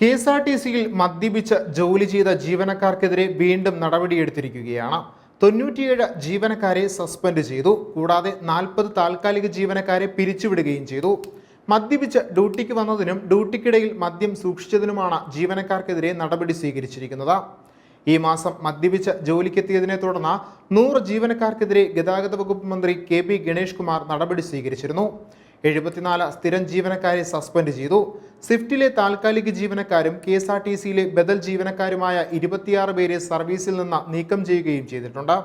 K S R T സിയിൽ മദ്യപിച്ച് ജോലി ചെയ്ത ജീവനക്കാർക്കെതിരെ വീണ്ടും നടപടിയെടുത്തിരിക്കുകയാണ്. തൊണ്ണൂറ്റിയേഴ് ജീവനക്കാരെ സസ്പെൻഡ് ചെയ്തു. കൂടാതെ നാൽപ്പത് താൽക്കാലിക ജീവനക്കാരെ പിരിച്ചുവിടുകയും ചെയ്തു. മദ്യപിച്ച് ഡ്യൂട്ടിക്ക് വന്നതിനും ഡ്യൂട്ടിക്കിടയിൽ മദ്യം സൂക്ഷിച്ചതിനുമാണ് ജീവനക്കാർക്കെതിരെ നടപടി സ്വീകരിച്ചിരിക്കുന്നത്. ഈ മാസം മദ്യപിച്ച് ജോലിക്കെത്തിയതിനെ തുടർന്ന് നൂറ് ജീവനക്കാർക്കെതിരെ ഗതാഗത വകുപ്പ് മന്ത്രി കെ പി ഗണേഷ് കുമാർ നടപടി സ്വീകരിച്ചിരുന്നു. എഴുപത്തിനാല് സ്ഥിരം ജീവനക്കാരെ സസ്പെൻഡ് ചെയ്തു. സ്വിഫ്റ്റിലെ താൽക്കാലിക ജീവനക്കാരും കെ എസ് ആർ ടി സിയിലെ ബദൽ ജീവനക്കാരുമായ ഇരുപത്തിയാറ് പേരെ സർവീസിൽ നിന്ന് നീക്കം ചെയ്യുകയും ചെയ്തിട്ടുണ്ട്.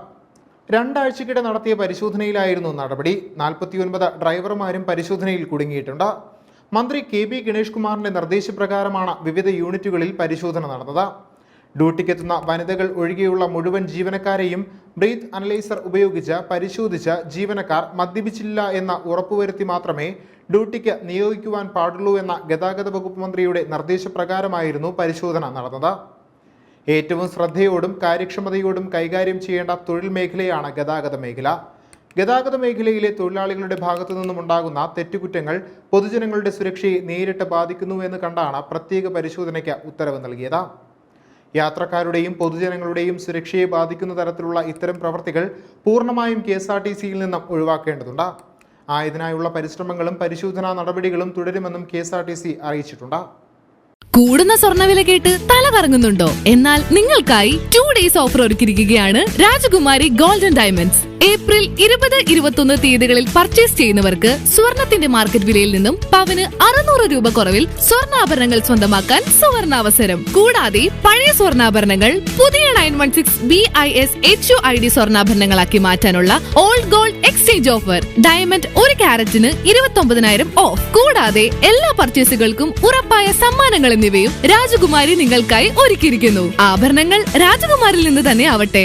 രണ്ടാഴ്ചക്കിടെ നടത്തിയ പരിശോധനയിലായിരുന്നു നടപടി. നാൽപ്പത്തിയൊൻപത് ഡ്രൈവർമാരും പരിശോധനയിൽ കുടുങ്ങിയിട്ടുണ്ട്. മന്ത്രി കെ പി ഗണേഷ് കുമാറിന്റെ നിർദ്ദേശപ്രകാരമാണ് വിവിധ യൂണിറ്റുകളിൽ പരിശോധന നടന്നത്. ഡ്യൂട്ടിക്കെത്തുന്ന വനിതകൾ ഒഴികെയുള്ള മുഴുവൻ ജീവനക്കാരെയും ബ്രീത്ത് അനലൈസർ ഉപയോഗിച്ച് പരിശോധിച്ച് ജീവനക്കാർ മദ്യപിച്ചില്ല എന്ന ഉറപ്പുവരുത്തി മാത്രമേ ഡ്യൂട്ടിക്ക് നിയോഗിക്കുവാൻ പാടുള്ളൂ എന്ന ഗതാഗത വകുപ്പ് മന്ത്രിയുടെ നിർദ്ദേശപ്രകാരമായിരുന്നു പരിശോധന നടന്നത്. ഏറ്റവും ശ്രദ്ധയോടും കാര്യക്ഷമതയോടും കൈകാര്യം ചെയ്യേണ്ട തൊഴിൽ മേഖലയാണ് ഗതാഗത മേഖല. ഗതാഗത മേഖലയിലെ തൊഴിലാളികളുടെ ഭാഗത്തു നിന്നുമുണ്ടാകുന്ന തെറ്റുകുറ്റങ്ങൾ പൊതുജനങ്ങളുടെ സുരക്ഷയെ നേരിട്ട് ബാധിക്കുന്നുവെന്ന് കണ്ടാണ് പ്രത്യേക പരിശോധനയ്ക്ക് ഉത്തരവ് നൽകിയത്. യാത്രക്കാരുടെയും പൊതുജനങ്ങളുടെയും സുരക്ഷയെ ബാധിക്കുന്ന തരത്തിലുള്ള ഇത്തരം പ്രവർത്തികൾ പൂർണമായും കെ എസ് ആർ ടി സിയിൽ നിന്നും ഒഴിവാക്കേണ്ടതുണ്ട്. ആയതിനായുള്ള പരിശ്രമങ്ങളും പരിശോധനാ നടപടികളും തുടരുമെന്നും K S R T C അറിയിച്ചിട്ടുണ്ട്. കൂടുന്ന സ്വർണവില കേട്ട് തല കറങ്ങുന്നുണ്ടോ? എന്നാൽ നിങ്ങൾക്കായി ടു ഡേയ്സ് ഓഫർ ഒരുക്കിയിരിക്കുകയാണ് രാജകുമാരി ഗോൾഡൻ ഡയമണ്ട്സ്. ഏപ്രിൽ ഇരുപത് ഇരുപത്തൊന്ന് തീയതികളിൽ പർച്ചേസ് ചെയ്യുന്നവർക്ക് സ്വർണത്തിന്റെ മാർക്കറ്റ് വിലയിൽ നിന്നും പവന് അറുന്നൂറ് രൂപ കുറവിൽ സ്വർണാഭരണങ്ങൾ സ്വന്തമാക്കാൻ സുവർണാവസരം. കൂടാതെ പഴയ സ്വർണാഭരണങ്ങൾ പുതിയ nine one six B I S H U I D സ്വർണാഭരണങ്ങളാക്കി മാറ്റാനുള്ള old gold exchange offer. Diamond ഒരു ക്യാരറ്റിന് ഇരുപത്തി ഒമ്പതിനായിരം ഓഫ്. കൂടാതെ എല്ലാ പർച്ചേസുകൾക്കും ഉറപ്പായ സമ്മാനങ്ങൾ എന്നിവയും രാജകുമാരി നിങ്ങൾക്കായി ഒരുക്കിയിരിക്കുന്നു. ആഭരണങ്ങൾ രാജകുമാരിൽ നിന്ന് തന്നെ ആവട്ടെ.